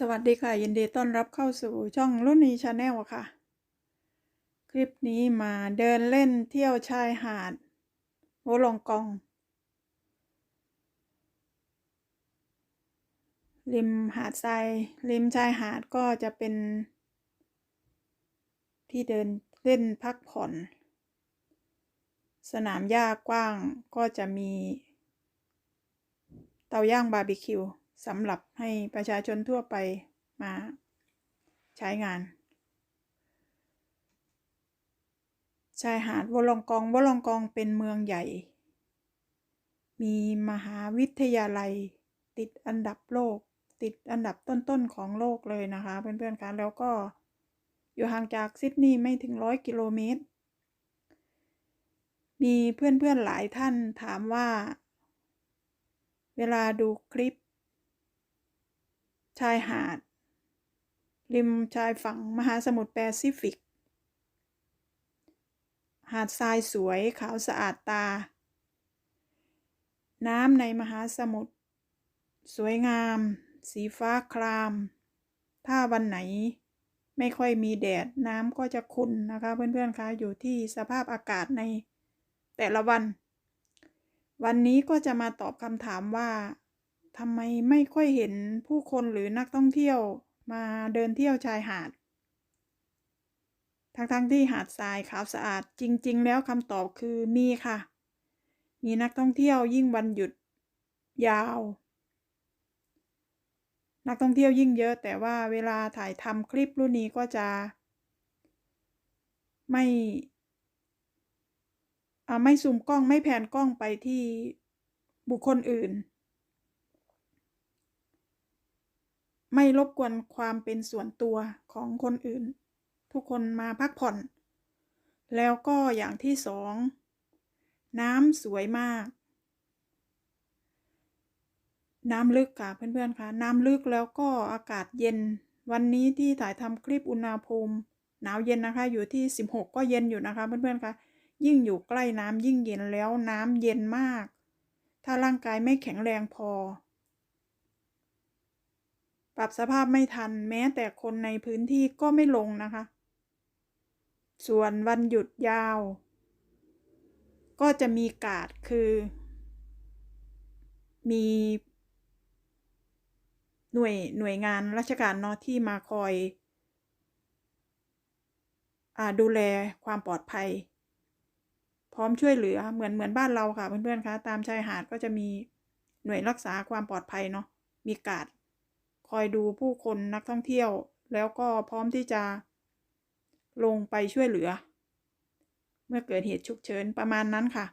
สวัสดีค่ะ ยินดีต้อนรับเข้าสู่ช่องรุ่นนี้ชาแนลค่ะ คลิปนี้มาเดินเล่นเที่ยวชายหาดโวลองกอง ริมหาดทรายริมชายหาดก็จะเป็น ที่เดินเล่นพักผ่อน สนามหญ้ากว้างก็จะมี เตาย่างบาร์บีคิว สำหรับให้ประชาชนทั่วไปมาใช้งาน ชายหาดวลองกองวลองกองเป็นเมืองใหญ่ มีมหาวิทยาลัยติดอันดับโลก ติดอันดับต้นๆของโลกเลยนะคะ เพื่อนๆคะแล้วก็อยู่ห่างจากซิดนีย์ไม่ถึงร้อยกิโลเมตร มีเพื่อนๆหลายท่านถามว่า เวลาดูคลิป ชายหาด ริมชายฝั่งมหาสมุทรแปซิฟิก หาดทรายสวยขาวสะอาดตา น้ำในมหาสมุทรสวยงาม สีฟ้าคราม ถ้าวันไหนไม่ค่อยมีแดดน้ำก็จะขุ่นนะคะ เพื่อนๆคะอยู่ที่สภาพอากาศในแต่ละวัน วันนี้ก็จะมาตอบคำถามว่า ทำไมไม่ค่อยเห็นผู้คนหรือนักท่องเที่ยวมาเดินเที่ยวชายหาด ทั้งๆทที่หาดทรายขาวสะอาดจริง ๆ แล้วคำตอบคือมีค่ะ มีนักท่องเที่ยวยิ่งวันหยุด ยาว นักท่องเที่ยวยิ่งเยอะ แต่ว่าเวลาถ่ายทำคลิปรุ่นนี้ก็จะ ไม่ไม่ซูมกล้องไม่แผนกล้องไปที่บุคคลอื่น ไม่รบกวนความเป็นส่วนตัวของคนอื่น ทุกคนมาพักผ่อน แล้วก็อย่างที่สอง น้ำสวยมาก น้ำลึกค่ะเพื่อนๆค่ะน้ำลึกแล้วก็อากาศเย็น วันนี้ที่ถ่ายทำคลิปอุณหภูมิ หนาวเย็นนะคะ อยู่ที่ 16 ก็เย็นอยู่นะคะเพื่อนๆค่ะยิ่งอยู่ใกล้น้ำยิ่งเย็นแล้วน้ำเย็นมาก ถ้าร่างกายไม่แข็งแรงพอ ปรับสภาพไม่ทันแม้แต่คนในพื้นที่ก็ไม่ลงนะคะ ส่วนวันหยุดยาว ก็จะมีกาดคือ มี หน่วยหน่วยงานราชการเนาะที่มาคอยอดูแลความปลอดภัย พร้อมช่วยเหลือเหมือนเหมือนบ้านเราค่ะเพื่อนๆคะตามชายหาดก็จะมีหน่วยรักษาความปลอดภัยเนาะมีกาด คอยดูผู้คนนักท่องเที่ยว แล้วก็พร้อมที่จะลงไปช่วยเหลือ เมื่อเกิดเหตุฉุกเฉินประมาณนั้นค่ะ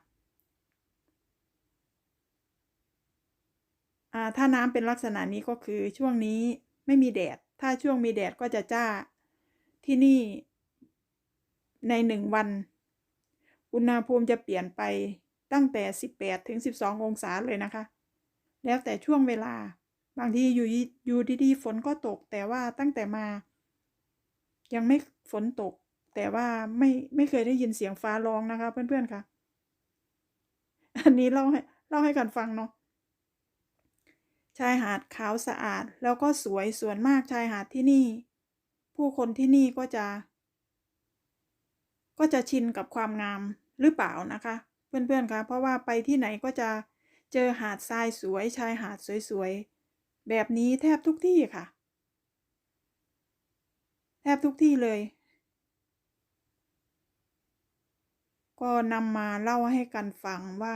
ถ้าน้ำเป็นลักษณะนี้ก็คือช่วงนี้ไม่มีแดด ถ้าช่วงมีแดดก็จะจ้า ที่นี่ ในหนึ่งวัน อุณหภูมิจะเปลี่ยนไปตั้งแต่ 18 ถึง 12 องศาเลยนะคะ แล้วแต่ช่วงเวลา บางทีอยู่อยู่ดีๆฝนก็ตก แต่ว่าตั้งแต่มา ยังไม่ฝนตก แต่ว่าไม่ไม่เคยได้ยินเสียงฟ้าร้องนะคะ เพื่อนๆค่ะ อันนี้เล่าให้เล่าให้กันฟังเนาะชายหาดขาวสะอาดแล้วก็สวยส่วนมากชายหาดที่นี่ ผู้คนที่นี่ก็จะ ก็จะชินกับความงามหรือเปล่านะคะ เพื่อนๆคะเพราะว่าไปที่ไหนก็จะเจอหาดทรายสวยชายหาดสวยๆ แบบนี้แทบทุกที่ค่ะ แทบทุกที่เลย ก็นำมาเล่าให้กันฟังว่า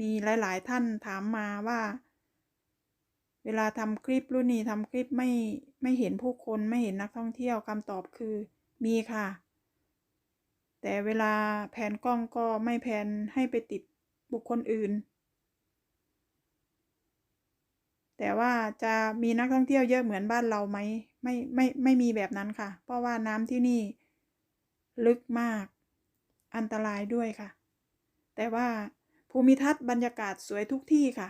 มีหลาย ๆ ท่านถามมาว่า เวลาทำคลิปรุ่นนี้ทำคลิปไม่ไม่เห็นผู้คนไม่เห็นนักท่องเที่ยวคำตอบคือมีค่ะ แต่เวลาแผนกล้องก็ไม่แผนให้ไปติดบุคคลอื่น แต่ว่าจะมีนักท่องเที่ยวเยอะเหมือนบ้านเราไหมไม่ไม่ไม่มีแบบนั้นค่ะ เพราะว่าน้ำที่นี่ ลึกมาก อันตรายด้วยค่ะ แต่ว่าภูมิทัศน์บรรยากาศสวยทุกที่ค่ะ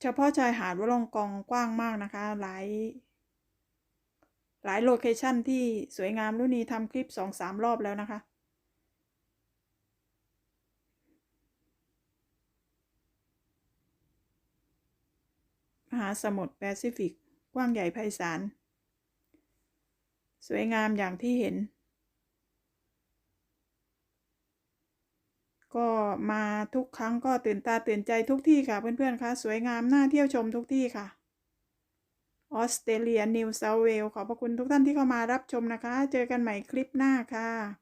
เฉพาะชายหาดวลงกองกว้างมากนะคะ หลาย หลายโลเคชันที่สวยงามรุ่นนี้ทำคลิปสองสามรอบแล้วนะคะ หาสมุทรแปซิฟิก กว้างใหญ่ไพศาล สวยงามอย่างที่เห็น ก็มาทุกครั้งก็ตื่นตาตื่นใจทุกที่ค่ะเพื่อนๆคะสวยงามน่าเที่ยวชมทุกที่ค่ะออสเตรเลียนิวเซาเวลขอบพระคุณทุกท่านที่เข้ามารับชมนะคะ เจอกันใหม่คลิปหน้าค่ะ